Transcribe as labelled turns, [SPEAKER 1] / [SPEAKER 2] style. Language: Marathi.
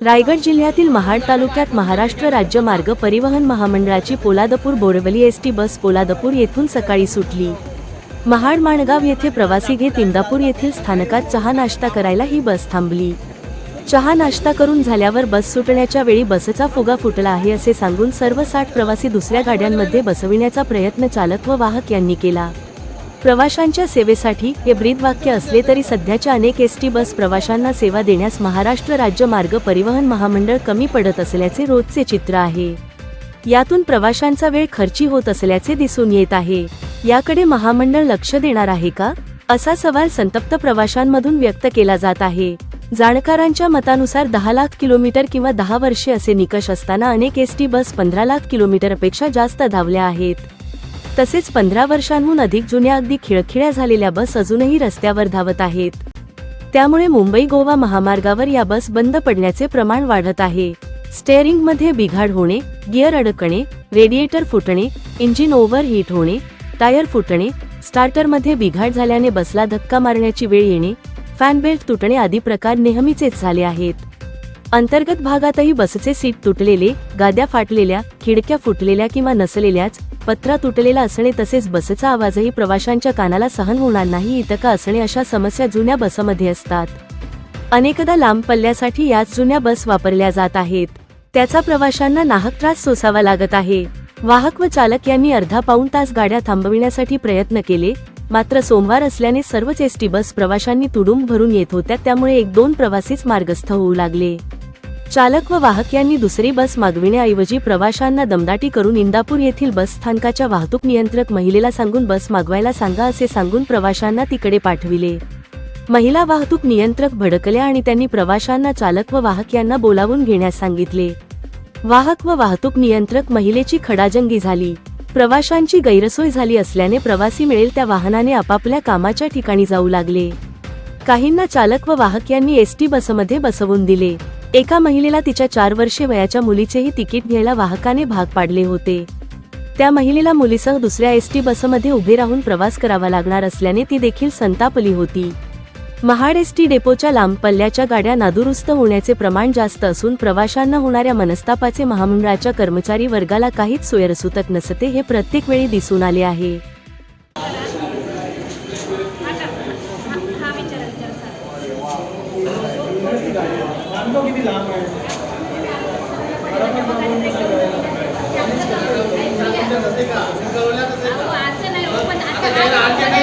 [SPEAKER 1] रायगड जिल्ह्यातील महाड तालुक्यात महाराष्ट्र राज्य मार्ग परिवहन महामंडळाची Poladpur Borivali S T bus Poladpur येथून सकाळी सुटली. महाड माणगाव येथे प्रवासी घेत इंदापूर येथील स्थानकात चहा नाश्ता करायला ही बस थांबली. चहा नाश्ता करून झाल्यावर बस सुटण्याच्या वेळी बसचा फुगा फुटला आहे असे सांगून सर्व साठ प्रवासी दुसऱ्या गाड्यांमध्ये बसविण्याचा प्रयत्न चालक व वाहक यांनी केला. प्रवाशांच्या सेवेसाठी हे ब्रीदवाक्य असले तरी सध्याच्या अनेक एस टी बस प्रवाशांना सेवा देण्यास महाराष्ट्र राज्य मार्ग परिवहन महामंडळ कमी पडत असल्याचे रोजचे चित्र आहे. यातून प्रवाशांचा वेळ खर्ची होत असल्याचे दिसून येत आहे. याकडे महामंडळ लक्ष देणार आहे का? असा सवाल संतप्त प्रवाशांमधून व्यक्त केला जात आहे. जाणकारांच्या मतानुसार दहा लाख किलोमीटर किंवा दहा वर्षे असे निकष असताना अनेक एस टी बस पंधरा लाख किलोमीटरपेक्षा जास्त धावल्या आहेत. तसेच पंधरा वर्षांहून अधिक जुन्या अगदी खिळखिळ्या झालेल्या बस अजूनही रस्त्यावर धावत आहेत. त्यामुळे मुंबई गोवा महामार्गावर या बस बंद पडण्याचे प्रमाण वाढत आहे. स्टेअरिंगमध्ये बिघाड होणे गिअर अडकणे रेडिएटर फुटणे इंजिन ओव्हर हीट होणे टायर फुटणे स्टार्टरमध्ये बिघाड झाल्याने बसला धक्का मारण्याची वेळ येणे फॅन बेल्ट तुटणे आदी प्रकार नेहमीचेच झाले आहेत. अंतर्गत भागातही बसचे सीट तुटलेले गाद्या फाटलेल्या खिडक्या फुटलेल्या किंवा नसलेल्याच पत्रा तुटलेला असणे तसेच बसचा आवाजही प्रवाशांच्या कानाला सहन होणार नाही इतका असणे अशा समस्या जुन्या बसमध्ये असतात. अनेकदा लांब पल्ल्यासाठी याच जुन्या बस वापरल्या जात आहेत. त्याचा प्रवाशांना नाहक त्रास सोसावा लागत आहे. वाहक व चालक यांनी अर्धा पाऊण तास गाड्या थांबविण्यासाठी प्रयत्न केले मात्र सोमवार असल्याने सर्वच एसटी बस प्रवाशांनी तुडुंब भरून येत होत्या त्यामुळे एक दोन प्रवासीच मार्गस्थ होऊ लागले. चालक व वाहक यांनी दुसरी बस मागविण्याऐवजी प्रवाशांना दमदाटी करून इंदापूर येथील बस स्थानकाच्या वाहतूक नियंत्रक महिलेला सांगून बस मागवायला सांगा असे सांगून प्रवाशांना तिकडे पाठविले. महिला वाहतूक नियंत्रक भडकल्या आणि त्यांनी प्रवाशांना चालक व वाहक यांना बोलावून घेण्यास सांगितले. वाहक व वाहतूक नियंत्रक महिलेची खडाजंगी झाली. प्रवाशांची गैरसोय झाली असल्याने प्रवासी मिळेल त्या वाहनाने आपापल्या कामाच्या ठिकाणी जाऊ लागले. काहींना चालक व वाहक यांनी एसटी बसमध्ये बसवून दिले. एका महिलेला तिच्या चार वर्षे वयाच्या मुलीचेही तिकीट घ्यायला वाहकाने भाग पाडले होते. त्या महिलेला मुलीसह दुसऱ्या एस टी बसमध्ये उभे राहून प्रवास करावा लागणार असल्याने ती देखील संतापली होती. महाड एस टी डेपोच्या लांब पल्ल्याच्या गाड्या नादुरुस्त होण्याचे प्रमाण जास्त असून प्रवाशांना होणाऱ्या मनस्तापाचे महामंडळाच्या कर्मचारी वर्गाला काहीच सोयरसूतक नसते हे प्रत्येक वेळी दिसून आले आहे.
[SPEAKER 2] सांगतो किती लांब आहे
[SPEAKER 3] असं नाही हो, पण आता